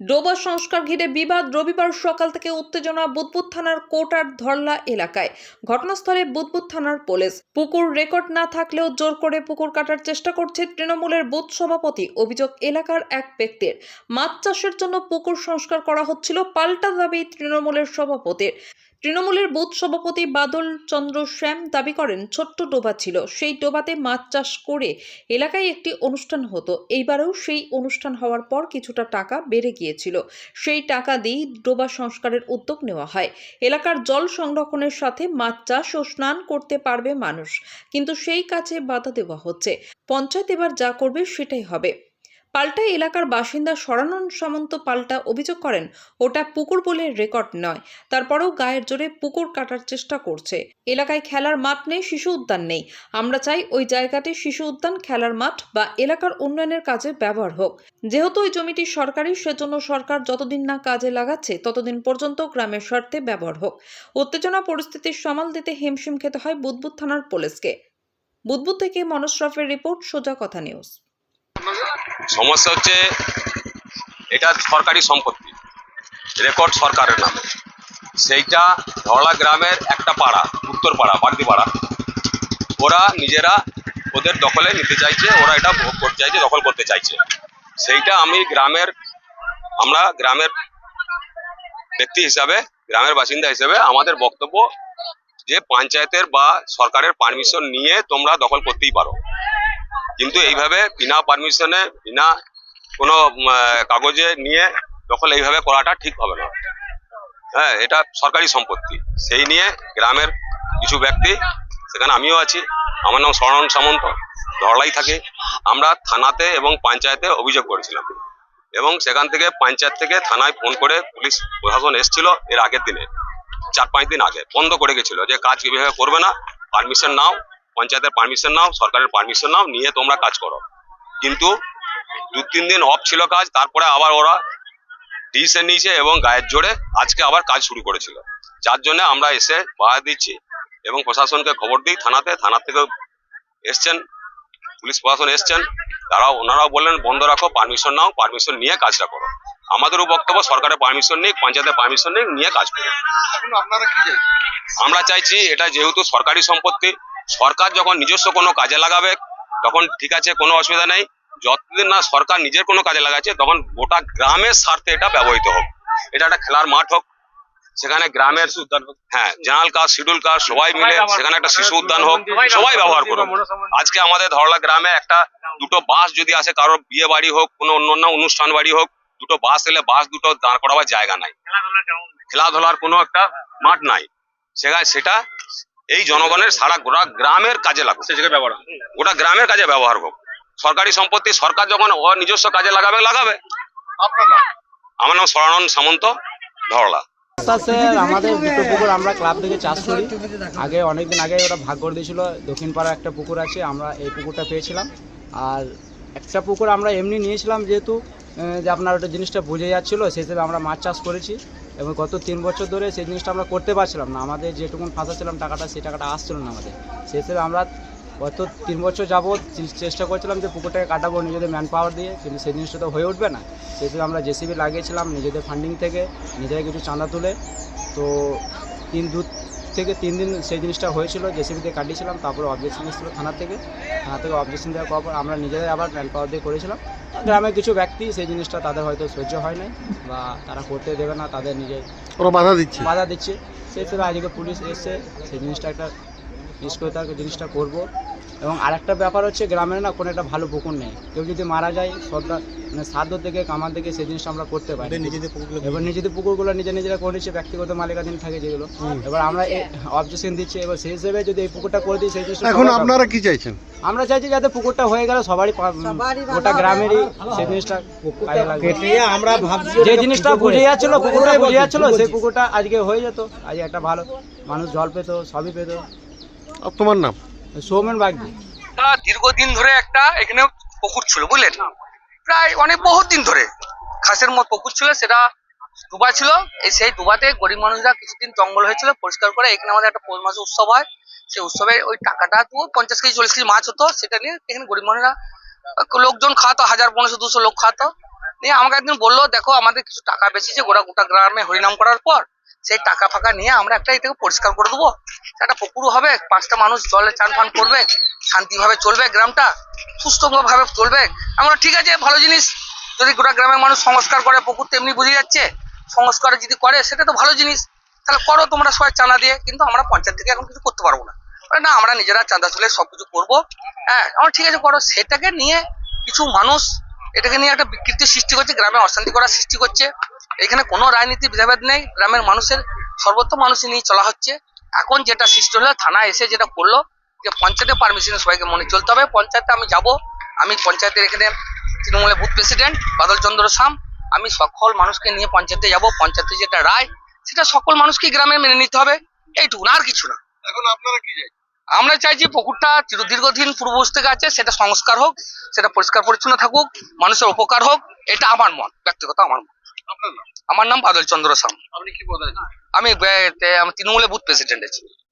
ডোবা সংস্কার ঘিরে বিবাদ রবিবার সকাল থেকে উত্তেজনা বুধবুধ থানার কোটার ধরলা এলাকায়। ঘটনাস্থলে বুধবুধ থানার পুলিশ। পুকুর রেকর্ড না থাকলেও জোর করে পুকুর কাটার চেষ্টা করছে তৃণমূলের বুথ সভাপতি অভিযোগ এলাকার এক ব্যক্তির। মাছ চাষের জন্য পুকুর সংস্কার করা হচ্ছিল পাল্টা দাবি তৃণমূলের সভাপতির। তৃণমূলের বুথ সভাপতি বাদল চন্দ্র শ্যাম দাবি করেন, ছোট্ট ডোবা ছিল। সেই ডোবাতে মাছ চাষ করে এলাকায় একটি অনুষ্ঠান হতো। এইবারেও সেই অনুষ্ঠান হওয়ার পর কিছুটা টাকা বেড়ে গিয়েছিল। সেই টাকা দিয়েই ডোবা সংস্কারের উদ্যোগ নেওয়া হয়। এলাকার জল সংরক্ষণের সাথে মাছ চাষ ও স্নান করতে পারবে মানুষ। কিন্তু সেই কাজে বাধা দেওয়া হচ্ছে। পঞ্চায়েত এবার যা করবে সেটাই হবে। পাল্টা এলাকার বাসিন্দা সরানন সামন্ত পাল্টা অভিযোগ করেন, ওটা পুকুর বলে রেকর্ড নয়। তারপরেও গায়ের জোরে পুকুর কাটার চেষ্টা করছে। এলাকায় খেলার মাঠ নেই, শিশু উদ্যান নেই। আমরা চাই ওই জায়গাটি শিশু উদ্যান, খেলার মাঠ বা এলাকার উন্নয়নের কাজে ব্যবহার হোক। যেহেতু ওই জমিটি সরকারি, সেজন্য সরকার যতদিন না কাজে লাগাচ্ছে, ততদিন পর্যন্ত গ্রামের স্বার্থে ব্যবহার হোক। উত্তেজনা পরিস্থিতির সামাল দিতে হিমশিম খেতে হয় বুদবুদ থানার পুলিশকে। বুদবুদ থেকে মনোজ শ্রফের রিপোর্ট, সোজা কথা নিউজ। সমস্যা হচ্ছে এটা সরকারি সম্পত্তি রেকর্ড সরকারের নামে। সেইটা ধরলা গ্রামের একটা পাড়া, উত্তর পাড়া, বাগদি পাড়া। ওরা নিজেরা ওদের দখলে নিতে চাইছে, ওরা এটা ভোগ করতে চাইছে, দখল করতে চাইছে। সেইটা আমি গ্রামের, আমরা গ্রামের ব্যক্তি হিসাবে, গ্রামের বাসিন্দা হিসেবে আমাদের বক্তব্য যে পঞ্চায়েতের বা সরকারের পারমিশন নিয়ে তোমরা দখল করতেই পারো। কিন্তু এইভাবে বিনা পারমিশনে বিনা কোনো কাগজে নিয়ে দখল এইভাবে করাটা ঠিক হবে না। হ্যাঁ এটা সরকারি সম্পত্তি। সেই নিয়ে গ্রামের কিছু ব্যক্তি, সেখানে আমিও আছি, আমার নাম শরণ সামন্ত, ধরলাই থাকে। আমরা থানাতে এবং পঞ্চায়েতে অভিযোগ করেছিলাম এবং সেখান থেকে পঞ্চায়েত থেকে থানায় ফোন করে পুলিশ প্রশাসন এসেছিল এর আগের দিনে, চার পাঁচ দিন আগে। বন্ধ করে গেছিল যে কাজ কীভাবে করবে না, পারমিশন নাও পঞ্চায়েতের পারমিশন নাও সরকারের পারমিশন নাও নিয়ে তোমরা কাজ করো। কিন্তু দু তিন দিন অফ ছিল কাজ তারপরে আবার ওরা ডিসিশন নিয়েছে এবং গায়ের জোরে আজকে আবার কাজ শুরু করেছিল। যার জন্য আমরা এসে বাধা দিচ্ছি এবং প্রশাসনকে খবর দিই থানাতে থানা থেকে এসছেন পুলিশ প্রশাসন এসছেন তারাও ওনারাও বললেন বন্ধ রাখো পারমিশন নাও পারমিশন নিয়ে কাজটা করো। আমাদেরও বক্তব্য সরকারের পারমিশন নিক পঞ্চায়েতের পারমিশন নিক নিয়ে কাজ করো আমরা চাইছি এটা যেহেতু সরকারি সম্পত্তি সরকার যখন নিজস্ব কোনো কাজে লাগাবে তখন ঠিক আছে কোনো অসুবিধা নেই। যতদিন না সরকার নিজের কোনো কাজে লাগাচ্ছে তখন গোটা গ্রামের স্বার্থে এটা ব্যবহৃত হোক। এটা একটা খেলার মাঠ হোক। সেখানে গ্রামের হ্যাঁ জেনারেল কাজ শিডিউল কাজ সবাই মিলে সেখানে একটা শিশু উদ্যান হোক সবাই ব্যবহার করুক আজকে আমাদের ধরলা গ্রামে একটা দুটো বাস যদি আসে কারোর বিয়ে বাড়ি হোক কোনো অন্য অন্য অনুষ্ঠান বাড়ি হোক দুটো বাস এলে বাস দুটো দাঁড় করাবার জায়গা নাই। খেলাধুলার কোনো একটা মাঠ নাই। সেখানে সেটা এই জনগণের সারা গোটা গ্রামের কাজে লাগুক সে জায়গায় ব্যবহার গোটা গ্রামের কাজে ব্যবহার হোক। সরকারি সম্পত্তি সরকার যখন ও নিজস্ব কাজে লাগাবে লাগাবে। আপনার নাম? আমার নাম সরানন সামন্ত ধরলা। আমাদের দুটো পুকুর আমরা ক্লাব থেকে চাষ করি। আগে অনেকদিন আগে ওরা ভাগ করে দিয়েছিল। দক্ষিণ পাড়া একটা পুকুর আছে আমরা এই পুকুরটা পেয়েছিলাম। আর একটা পুকুর আমরা এমনি নিয়েছিলাম যেহেতু আহ, যে আপনার ওটা জিনিসটা বুঝে যাচ্ছিল সেই হিসেবে আমরা মাছ চাষ করেছি। এবং গত তিন বছর ধরে সেই জিনিসটা আমরা করতে পারছিলাম না। আমাদের যেটুকুন ফাঁসা ছিলাম টাকাটা সেই টাকাটা আসছিল না আমাদের। সেই হিসেবে আমরা গত তিন বছর যাবৎ চেষ্টা করছিলাম যে পুকুরটাকে কাটাবো নিজেদের ম্যান পাওয়ার দিয়ে, কিন্তু সেই জিনিসটা তো হয়ে উঠবে না। হিসেবে আমরা জেসিবি লাগিয়েছিলাম নিজেদের ফান্ডিং থেকে, নিজেরা কিছু চাঁদা তুলে। তো তিন দু থেকে তিন দিন সেই জিনিসটা হয়েছিল জেসিবিতে কাটিয়েছিলাম তারপরে অবজেকশন এসেছিল থানা থেকে। থানা থেকে অবজেকশন দেওয়ার পর আমরা নিজেদের আবার ম্যান পাওয়ার দিয়ে করেছিলাম। গ্রামের কিছু ব্যক্তি সেই জিনিসটা তাদের হয়তো সহ্য হয় নাই বা তারা করতে দেবে না তাদের নিজের ওরা বাধা দিচ্ছে। বাধা দিচ্ছে। সেই হিসেবে আজকে পুলিশ এসছে সেই জিনিসটা একটা নিষ্কৃতার জিনিসটা করব। এবং আরেকটা ব্যাপার হচ্ছে গ্রামের না কোনো একটা ভালো পুকুর নেই। কেউ যদি মারা যায় সর্দার মানে সাধ্য থেকে কামান থেকে সেই জিনিসটা আমরা করতে পারি। নিজেদের পুকুরগুলো এবার নিজেদের পুকুরগুলো নিজে নিজেরা করে নিচ্ছে ব্যক্তিগত মালিকাধীন থাকে যেগুলো। এবার আমরা অবজেকশন দিচ্ছি এবার সেই হিসেবে যদি এই পুকুরটা করে দিই সেই জিনিসটা এখন আপনারা কি চাইছেন? আমরা চাইছি যাতে পুকুরটা হয়ে গেল সবারই গোটা গ্রামেরই সেই জিনিসটা কাজে আমরা ভাবছি যে জিনিসটা বুঝে যাচ্ছিল পুকুরটা বুঝে যাচ্ছিল সেই পুকুরটা আজকে হয়ে যেত। আজ একটা ভালো মানুষ জল পেত সবই পেত। তোমার নাম? সৌমেন বাগদি। তা দীর্ঘদিন ধরে একটা এখানে পুকুর ছিল, বুঝলেন? প্রায় অনেক বহুত দিন ধরে খাসের মত পুকুর ছিল, সেটা ডুবা ছিল। এই সেই ডুবাতে গরিব মানুষরা কিছুদিন জঙ্গল হয়েছিল, পরিষ্কার করে এখানে আমাদের একটা পৌষ মাসে উৎসব হয়। সেই উৎসবে ওই টাকাটা তো পঞ্চাশ কেজি, চল্লিশ কেজি মাছ হতো, সেটা নিয়ে এখানে গরিব মানুষরা, লোকজন খাওয়াতো, হাজার পনেরোশো, দুশো লোক খাওয়াতো। নিয়ে আমাকে একদিন বলল, দেখো, আমাদের কিছু টাকা বেশিছে গোটা গোটা গ্রামে হরিনাম করার পর সেই টাকা ফাঁকা নিয়ে আমরা একটা এটাকে পরিষ্কার করে দেবো। একটা পুকুরও হবে, পাঁচটা মানুষ জলে চান ফান করবে, শান্তিভাবে চলবে গ্রামটা, সুস্থভাবে চলবে। আমরা ঠিক আছে, ভালো জিনিস। যদি গোটা গ্রামের মানুষ সংস্কার করে, পুকুর তেমনি বুঝে যাচ্ছে, সংস্কার যদি করে, সেটা তো ভালো জিনিস। তাহলে করো, তোমরা সবাই চাঁদা দিয়ে। কিন্তু আমরা পঞ্চায়েত থেকে এখন কিছু করতে পারব না। না, আমরা নিজেরা চাঁদা তুলে সবকিছু করব। হ্যাঁ আমরা ঠিক আছে, করো। সেটাকে নিয়ে কিছু মানুষ, এটাকে নিয়ে একটা বিকৃতি সৃষ্টি করছে, গ্রামে অশান্তি করার সৃষ্টি করছে। এখানে কোনো রাজনীতি ভেদাভেদ নেই। গ্রামের মানুষের সর্বত্র মানুষই নিয়ে চলা হচ্ছে। এখন যেটা সৃষ্টি হলো থানা এসে যেটা করল যে পঞ্চায়েতের পারমিশনে সবাইকে মনে চলতে হবে। পঞ্চায়েতে আমি যাব। আমি পঞ্চায়েতের এখানে তৃণমূলের বুথ প্রেসিডেন্ট বাদল চন্দ্র সাম। আমি সকল মানুষকে নিয়ে পঞ্চায়েতে যাব। পঞ্চায়েতে যেটা রায় সেটা সকল মানুষকে গ্রামে মেনে নিতে হবে। এইটুকু আর কিছু না। এখন আপনারা কি চাই আমরা চাইছি পুকুরটা দীর্ঘদিন পূর্ববশ থেকে আছে সেটা সংস্কার হোক সেটা পরিষ্কার পরিচ্ছন্ন থাকুক মানুষের উপকার হোক এটা আমার মত ব্যক্তিগত আমার মত। নাম আমার নাম বাদল চন্দ্র সাম। আপনি কি বলেন আমি বে- তে- আমি তৃণমূলের বুথ প্রেসিডেন্ট আছি।